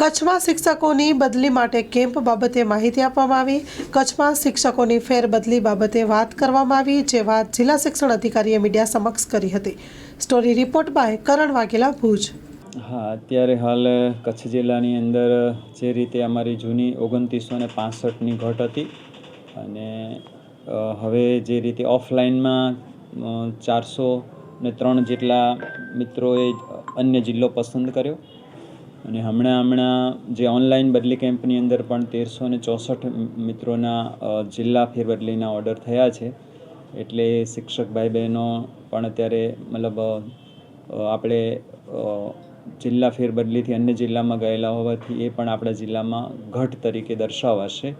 કચ્છમાં શિક્ષકોની બદલી માટે કેમ્પ બાબતે માહિતી આપવામાં આવી. કચ્છમાં શિક્ષકોની ફેરબદલી બાબતે વાત કરવામાં આવી, જે વાત જિલ્લા શિક્ષણ અધિકારીએ મીડિયા સમક્ષ કરી હતી. Story report by Karan Vaghela, Bhuj. હા, અત્યારે હાલ કચ્છ જિલ્લાની અંદર જે રીતે અમારી જૂની ઓગણત્રીસો ને પાસઠની ઘટ હતી અને હવે જે રીતે ઓફલાઈનમાં ચારસો ને ત્રણ જેટલા મિત્રોએ અન્ય જિલ્લો પસંદ કર્યો. અને હમણાં હમણાં જે ઓનલાઈન બદલી કેમ્પની અંદર પણ તેરસો ને ચોસઠ મિત્રોના જિલ્લા ફેરબદલીના ઓર્ડર થયા છે. એટલે શિક્ષક ભાઈ બહેનો પણ અત્યારે મતલબ આપણે જિલ્લા ફેરબદલીથી અન્ય જિલ્લામાં ગયેલા હોવાથી એ પણ આપણા જિલ્લામાં ઘટ તરીકે દર્શાવાશે.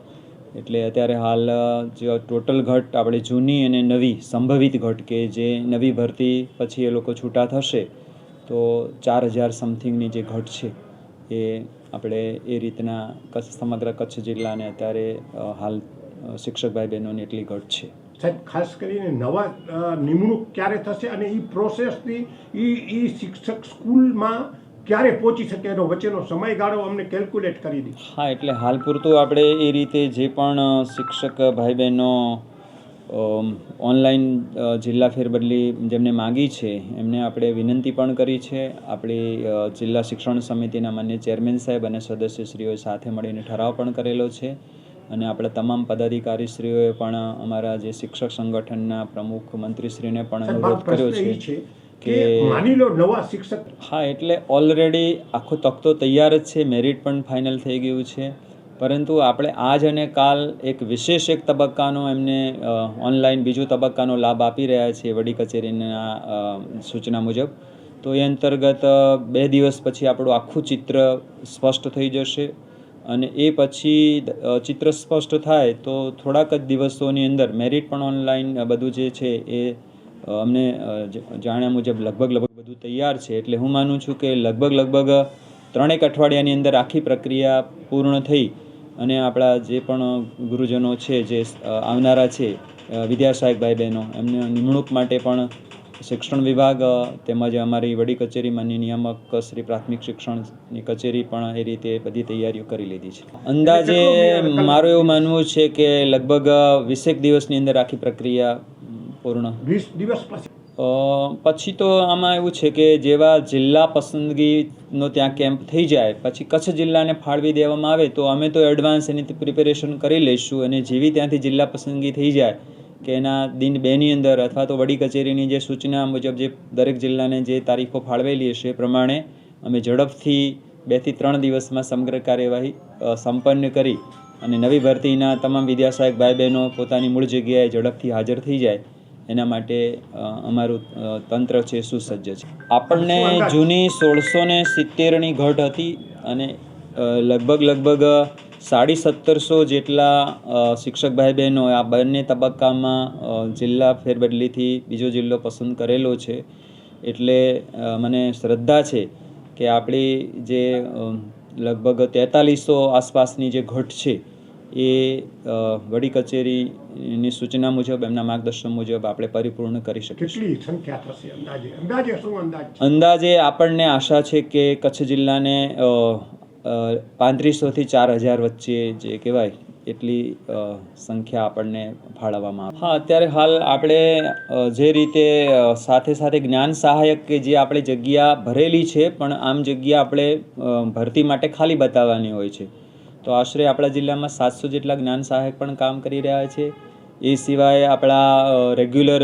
એટલે અત્યારે હાલ જે ટોટલ ઘટ આપણે જૂની અને નવી સંભવિત ઘટ કે જે નવી ભરતી પછી એ લોકો છૂટા થશે, તો ચાર હજાર સમથિંગની જે ઘટ છે એ આપણે એ રીતના કચ્છ સમગ્ર કચ્છ જિલ્લાને અત્યારે હાલ શિક્ષક ભાઈ બહેનોની એટલી ઘટ છે. સાહેબ ખાસ કરીને નવા નિમણૂક ક્યારે થશે અને એ પ્રોસેસથી એ એ શિક્ષક સ્કૂલમાં ક્યારે પહોંચી શકે એનો વચ્ચેનો સમયગાળો અમને કેલ્ક્યુલેટ કરી દીધો હા એટલે હાલ પૂરતું આપણે એ રીતે જે પણ શિક્ષક ભાઈ બહેનો ઓનલાઈન જિલ્લા ફેરબદલી જેમને માગી છે એમને આપણે વિનંતી પણ કરી છે. આપણી જિલ્લા શિક્ષણ સમિતિના માન્ય ચેરમેન સાહેબ અને સદસ્યશ્રીઓએ સાથે મળીને ઠરાવ પણ કરેલો છે અને આપણા તમામ પદાધિકારીશ્રીઓએ પણ અમારા જે શિક્ષક સંગઠનના પ્રમુખ મંત્રીશ્રીને પણ અનુરોધ કર્યો છે છે કે માની લો નવા શિક્ષક હા એટલે ઓલરેડી આખો તખતો તૈયાર જ છે મેરિટ પણ ફાઇનલ થઈ ગયું છે. પરંતુ આપણે આજ અને કાલ એક વિશેષ એક તબક્કાનો એમને ઓનલાઈન બીજો તબક્કાનો લાભ આપી રહ્યા છીએ વડી કચેરીના સૂચના મુજબ. તો એ અંતર્ગત બે દિવસ પછી આપણું આખું ચિત્ર સ્પષ્ટ થઈ જશે અને એ પછી ચિત્ર સ્પષ્ટ થાય તો થોડાક જ દિવસોની અંદર મેરિટ પણ ઓનલાઈન બધું જે છે એ અમને જાણ્યા મુજબ લગભગ લગભગ બધું તૈયાર છે. એટલે હું માનું છું કે લગભગ લગભગ ત્રણેક અઠવાડિયાની અંદર આખી પ્રક્રિયા પૂર્ણ થઈ અને આપણા જે પણ ગુરુજનો છે, જે આવનારા છે વિદ્યાસહાયક ભાઈ બહેનો એમને નિમણૂક માટે પણ શિક્ષણ વિભાગ તેમજ અમારી વડી કચેરી નિયામક, શ્રી પ્રાથમિક શિક્ષણની કચેરી પણ એ રીતે બધી તૈયારીઓ કરી લીધી છે. અંદાજે મારું એવું માનવું છે કે લગભગ વીસેક દિવસની અંદર આખી પ્રક્રિયા પૂર્ણ વીસ દિવસ પછી. પછી તો આમાં એવું છે કે જેવા જિલ્લા પસંદગીનો ત્યાં કેમ્પ થઈ જાય, પછી કચ્છ જિલ્લાને ફાળવી દેવામાં આવે, તો અમે તો એડવાન્સ એની પ્રિપેરેશન કરી લઈશું અને જેવી ત્યાંથી જિલ્લા પસંદગી થઈ જાય, કે એના દિન બેની અંદર અથવા તો વડી કચેરીની જે સૂચના મુજબ જે દરેક જિલ્લાને જે તારીખો ફાળવેલી હશે એ પ્રમાણે અમે ઝડપથી બેથી ત્રણ દિવસમાં સમગ્ર કાર્યવાહી સંપન્ન કરી અને નવી ભરતીના તમામ વિદ્યાસહાયક ભાઈ બહેનો પોતાની મૂળ જગ્યાએ ઝડપથી હાજર થઈ જાય. એના માટે અમારું તંત્ર છે સુસજ્જ છે. આપણને જૂની સોળસો ને સિત્તેરની ઘટ હતી અને લગભગ લગભગ સાડી સત્તરસો જેટલા શિક્ષક ભાઈ બહેનો આ બંને તબક્કામાં જિલ્લા ફેરબદલીથી બીજો જિલ્લો પસંદ કરેલો છે. એટલે મને શ્રદ્ધા છે કે આપણી જે લગભગ તેતાલીસો આસપાસની જે ઘટ છે એ વડી કચેરીની સૂચના મુજબ એમના માર્ગદર્શન મુજબ આપણે પરિપૂર્ણ કરી શકીશું અંદાજે? અંદાજે અંદાજ છે? આપણને આશા છે કે કચ્છ જિલ્લાને પાંત્રીસોથી ચાર હજાર વચ્ચે જે કહેવાય એટલી સંખ્યા આપણને ફાળવવામાં આવે. હા અત્યારે હાલ આપણે જે રીતે સાથે સાથે જ્ઞાન સહાયક કે જે આપણે જગ્યા ભરેલી છે પણ આમ જગ્યા આપણે ભરતી માટે ખાલી બતાવવાની હોય છે. તો આશરે આપણા જિલ્લામાં સાતસો જેટલા જ્ઞાન સહાયક પણ કામ કરી રહ્યા છે. એ સિવાય આપણા રેગ્યુલર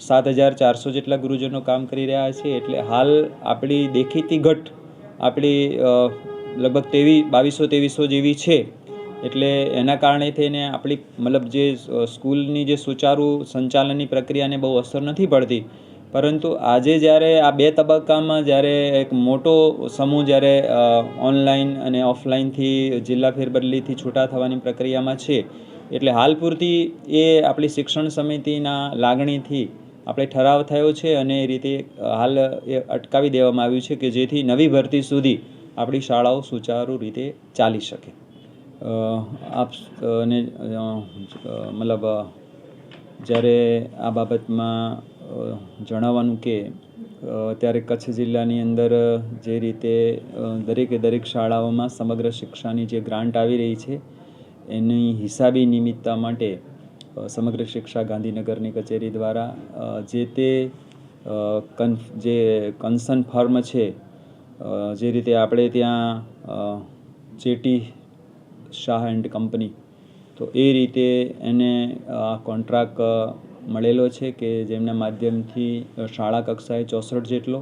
સાત હજાર ચારસો જેટલા ગુરુજનો કામ કરી રહ્યા છે. એટલે હાલ આપણી દેખીતી ઘટ આપણી લગભગ તેવી, બાવીસો ત્રેવીસો જેવી છે. એટલે એના કારણે થઈને આપણી, મતલબ જે સ્કૂલની જે સુચારુ સંચાલનની પ્રક્રિયાને બહુ અસર નથી પડતી. પરંતુ આજે જ્યારે આ બે તબક્કામાં જ્યારે એક મોટો સમૂહ જ્યારે ઓનલાઈન અને ઓફલાઈનથી જિલ્લા ફેરબદલીથી છૂટા થવાની પ્રક્રિયામાં છે, એટલે હાલ પૂરતી એ આપણી શિક્ષણ સમિતિના લાગણીથી આપણે ઠરાવ થયો છે અને એ રીતે હાલ એ અટકાવી દેવામાં આવ્યું છે કે જેથી નવી ભરતી સુધી આપણી શાળાઓ સુચારુ રીતે ચાલી શકે. આપ ને મતલબ જ્યારે આ બાબતમાં જણાવવાનું કે અત્યારે કચ્છ જિલ્લાની અંદર જે રીતે દરેકે દરેક શાળાઓમાં સમગ્ર શિક્ષાની જે ગ્રાન્ટ આવી રહી છે, એની હિસાબી નિમિત્તા માટે સમગ્ર શિક્ષા ગાંધીનગરની કચેરી દ્વારા જે તે કન, જે કન્સર્ન ફર્મ છે જે રીતે આપણે ત્યાં ચેટી શાહ એન્ડ કંપની, તો એ રીતે એને આ કોન્ટ્રાક્ટ મળેલો છે કે જેમના માધ્યમથી શાળા કક્ષાએ ચોસઠ જેટલો,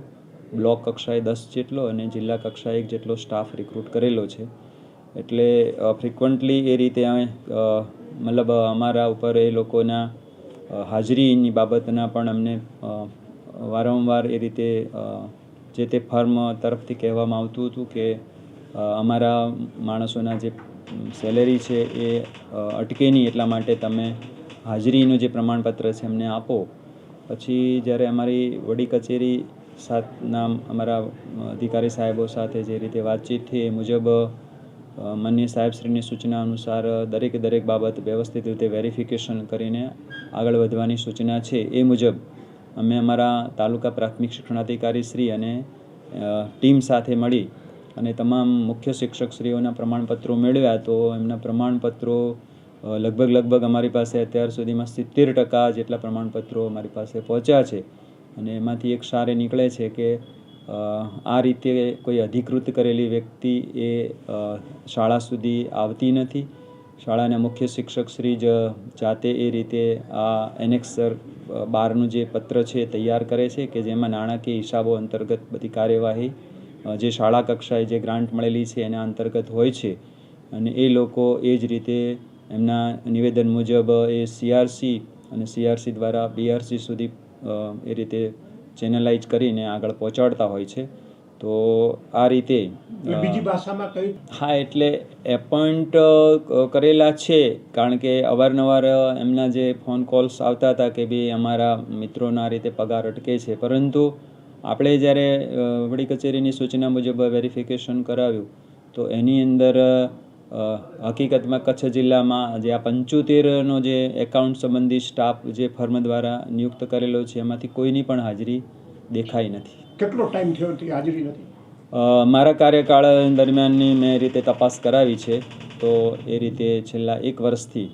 બ્લોક કક્ષાએ દસ જેટલો અને જિલ્લા કક્ષાએ એક જેટલો સ્ટાફ રિક્રુટ કરેલો છે. એટલે ફ્રિકવન્ટલી એ રીતે મતલબ અમારા ઉપર એ લોકોના હાજરીની બાબતના પણ અમને વારંવાર એ રીતે જે તે ફર્મ તરફથી કહેવામાં આવતું હતું કે અમારા માણસોના જે સેલેરી છે એ અટકે નહીં એટલા માટે તમે હાજરીનું જે પ્રમાણપત્ર છે એમને આપો. પછી જ્યારે અમારી વડી કચેરી સાથના અમારા અધિકારી સાહેબો સાથે જે રીતે વાતચીત થઈ એ મુજબ માનનીય સાહેબશ્રીની સૂચના અનુસાર દરેકે દરેક બાબત વ્યવસ્થિત રીતે વેરિફિકેશન કરીને આગળ વધવાની સૂચના છે. એ મુજબ અમે અમારા તાલુકા પ્રાથમિક શિક્ષણાધિકારી શ્રી અને ટીમ સાથે મળી અને તમામ મુખ્ય શિક્ષકશ્રીઓના પ્રમાણપત્રો મેળવ્યા તો એમના પ્રમાણપત્રો લગભગ લગભગ અમારી પાસે અત્યાર સુધીમાં સિત્તેર ટકા જેટલા પ્રમાણપત્રો અમારી પાસે પહોંચ્યા છે. અને એમાંથી એક સારે નીકળે છે કે આ રીતે કોઈ અધિકૃત કરેલી વ્યક્તિ એ શાળા સુધી આવતી નથી. શાળાના મુખ્ય શિક્ષક શ્રી જ જાતે એ રીતે આ એનેક્સર બારનું જે પત્ર છે તૈયાર કરે છે કે જેમાં નાણાકીય હિસાબો અંતર્ગત બધી કાર્યવાહી જે શાળા કક્ષાએ જે ગ્રાન્ટ મળેલી છે એના અંતર્ગત હોય છે. અને એ લોકો એ જ રીતે એમના નિવેદન મુજબ એ સીઆરસી અને સીઆરસી દ્વારા બીઆરસી સુધી એ રીતે ચેનલાઇઝ કરીને આગળ પહોંચાડતા હોય છે. તો આ રીતે બીજી ભાષામાં કઈ હા એટલે એપોઇન્ટ કરેલા છે. કારણ કે અવારનવાર એમના જે ફોન કોલ્સ આવતા હતા કે ભાઈ અમારા મિત્રોના રીતે પગાર અટકે છે. પરંતુ આપણે જ્યારે વડી કચેરીની સૂચના મુજબ વેરિફિકેશન કરાવ્યું તો એની અંદર હકીકતમાં કચ્છ જિલ્લામાં જે આ પંચોતેરનો જે એકાઉન્ટ સંબંધી સ્ટાફ જે ફર્મ દ્વારા નિયુક્ત કરેલો છે એમાંથી કોઈની પણ હાજરી દેખાઈ નથી. કેટલો ટાઈમ થયો હાજરી નથી? મારા કાર્યકાળ દરમિયાનની મેં એ રીતે તપાસ કરાવી છે તો એ રીતે છેલ્લા એક વર્ષથી